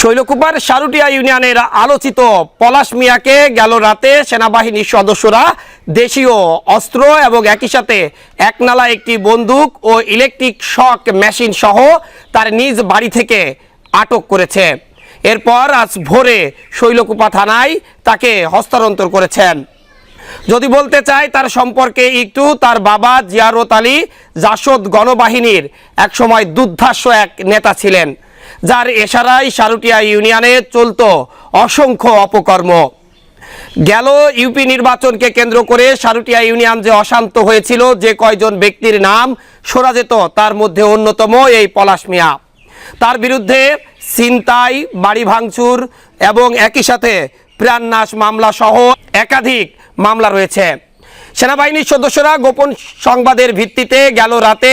শৈলকুপার সারুটিয়া ইউনিয়নের আলোচিত পলাশ মিয়াকে গেল রাতে সেনাবাহিনীর সদস্যরা দেশীয় অস্ত্র এবং একই সাথে একনালা একটি বন্দুক ও ইলেকট্রিক শক মেশিন সহ তার নিজ বাড়ি থেকে আটক করেছে। এরপর আজ ভোরে শৈলকুপা থানায় তাকে হস্তান্তর করেছেন। যদি বলতে চাই, তার সম্পর্কে একটু, তার বাবা জিয়ারত আলী জাসদ গণবাহিনীর একসময় দুর্ধাস্য এক নেতা ছিলেন। যার এশারায় সারুটিয়া ইউনিয়নে চলত অসংখ্য অপকর্ম। গেল ইউপি নির্বাচনকে কেন্দ্র করে সারুটিয়া ইউনিয়ন যে অশান্ত হয়েছিল, যে কয়জন ব্যক্তির নাম শোনা যেত, তার মধ্যে অন্যতম এই পলাশ মিয়া। তার বিরুদ্ধে ছিনতাই, বাড়ি ভাঙচুর এবং একই সাথে প্রাণনাশ মামলা সহ একাধিক মামলা রয়েছে। সেনাবাহিনীর সদস্যরা গোপন সংবাদের ভিত্তিতে গেল রাতে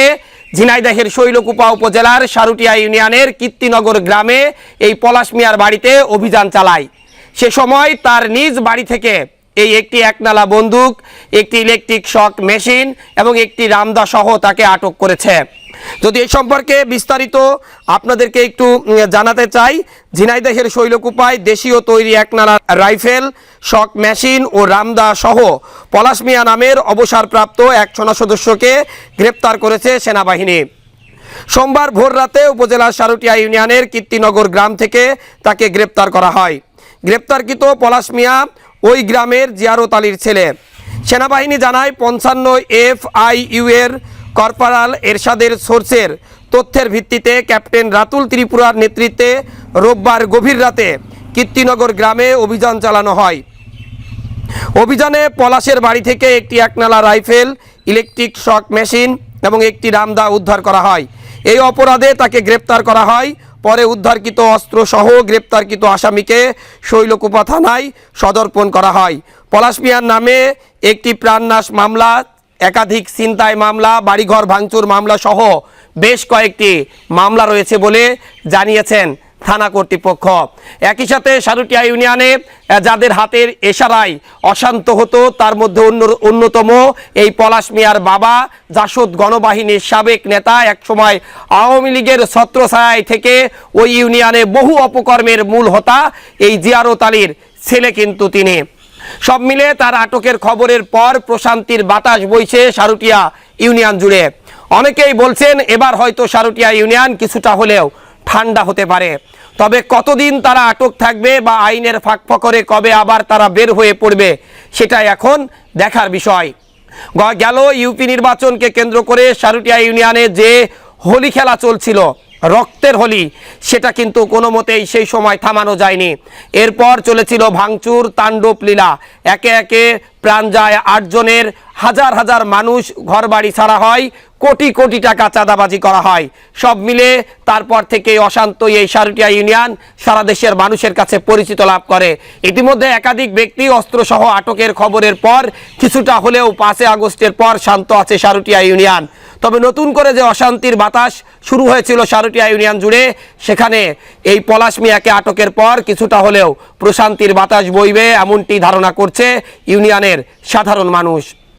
ঝিনাইদহের শৈলকুপা উপজেলার সারুটিয়া ইউনিয়নের কীর্তিনগর গ্রামে এই পলাশ মিয়ার বাড়িতে অভিযান চালায়। সে সময় তার নিজ বাড়ি থেকে এই একটি একনালা বন্দুক, একটি ইলেকট্রিক শক মেশিন এবং একটি রামদা সহ তাকে আটক করেছে। যদি এই সম্পর্কে বিস্তারিত আপনাদেরকে একটু জানাতে চাই, ঝিনাইদহের শৈলকুপায় দেশীয় তৈরি একনালা রাইফেল, শক মেশিন ও রামদা সহ পলাশ মিয়া নামের অবসরপ্রাপ্ত এক সেনা সদস্যকে গ্রেপ্তার করেছে সেনাবাহিনী। সোমবার ভোর রাতে উপজেলার সারুটিয়া ইউনিয়নের কীর্তিনগর গ্রাম থেকে তাকে গ্রেপ্তার করা হয়। গ্রেপ্তারকৃত পলাশ মিয়া ওই গ্রামের জিয়ারত আলীর ছেলে। সেনাবাহিনী জানায়, পঞ্চান্ন এফ আই ইউ এর কর্পোরাল এরশাদের সোর্সের তথ্যের ভিত্তিতে ক্যাপ্টেন রাতুল ত্রিপুরার নেতৃত্বে রোববার গভীর রাতে কীর্তিনগর গ্রামে অভিযান চালানো হয়। অভিযানে পলাশের বাড়ি থেকে একটি একনালা রাইফেল, ইলেকট্রিক শক মেশিন এবং একটি রামদা উদ্ধার করা হয়। এই অপরাধে তাকে গ্রেপ্তার করা হয়। পরে উদ্ধারকৃত অস্ত্র সহ গ্রেপ্তারকৃত আসামিকে শৈলকুপা থানায় সদর্পণ করা হয়। পলাশ মিয়ার নামে একটি প্রাণনাশ মামলা একাধিক ছিনতাই মামলা, বাড়িঘর ভাঙচুর মামলা সহ বেশ কয়েকটি মামলা রয়েছে বলে জানিয়েছেন থানা কর্তৃপক্ষ। একই সাথে সারুটিয়া ইউনিয়নে যাদের হাতের এশারায় অশান্ত হতো, তার মধ্যে অন্য অন্যতম এই পলাশ মিয়ার বাবা জাসদ গণবাহিনীর সাবেক নেতা, একসময় আওয়ামী লীগের ছত্রছায়ায় থেকে ওই ইউনিয়নে বহু অপকর্মের মূল হতা, এই জিয়ারত আলীর ছেলে কিন্তু তিনি। সব মিলে তার আটকের খবরের পর প্রশান্তির বাতাস বইছে সারুটিয়া ইউনিয়ন জুড়ে। অনেকেই বলছেন এবার হয়তো সারুটিয়া ইউনিয়ন কিছুটা হলেও ঠান্ডা হতে পারে। তবে কতদিন তারা আটক থাকবে বা আইনের ফাঁক ফকরে কবে আবার তারা বের হয়ে পড়বে সেটা এখন দেখার বিষয়। গেল ইউপি নির্বাচনকে কেন্দ্র করে সারুটিয়া ইউনিয়নে যে হোলি খেলা চলছিল রক্তের হোলি, সেটা কিন্তু কোনো মতেই সেই সময় থামানো যায়নি। এরপর চলেছিল ভাঙচুর, তাণ্ডব, লীলা। একে একে প্রাণ যায় আটজনের হাজার হাজার মানুষ ঘরবাড়ি ছাড়া হয়, কোটি কোটি টাকা চাঁদাবাজি করা হয়। সব মিলে তারপর থেকে অশান্ত এই সারুটিয়া ইউনিয়ন সারা দেশের মানুষের কাছে পরিচিত লাভ করে। ইতিমধ্যে একাধিক ব্যক্তি অস্ত্রসহ আটকের খবরের পর কিছুটা হলেও পাঁচে আগস্টের পর শান্ত আছে সারুটিয়া ইউনিয়ন। তবে নতুন করে যে অশান্তির বাতাস শুরু হয়েছিল সারুটিয়া ইউনিয়ন জুড়ে, সেখানে এই পলাশ মিয়াকে আটকের পর কিছুটা হলেও প্রশান্তির বাতাস বইবে এমনটি ধারণা করছে ইউনিয়নের সাধারণ মানুষ।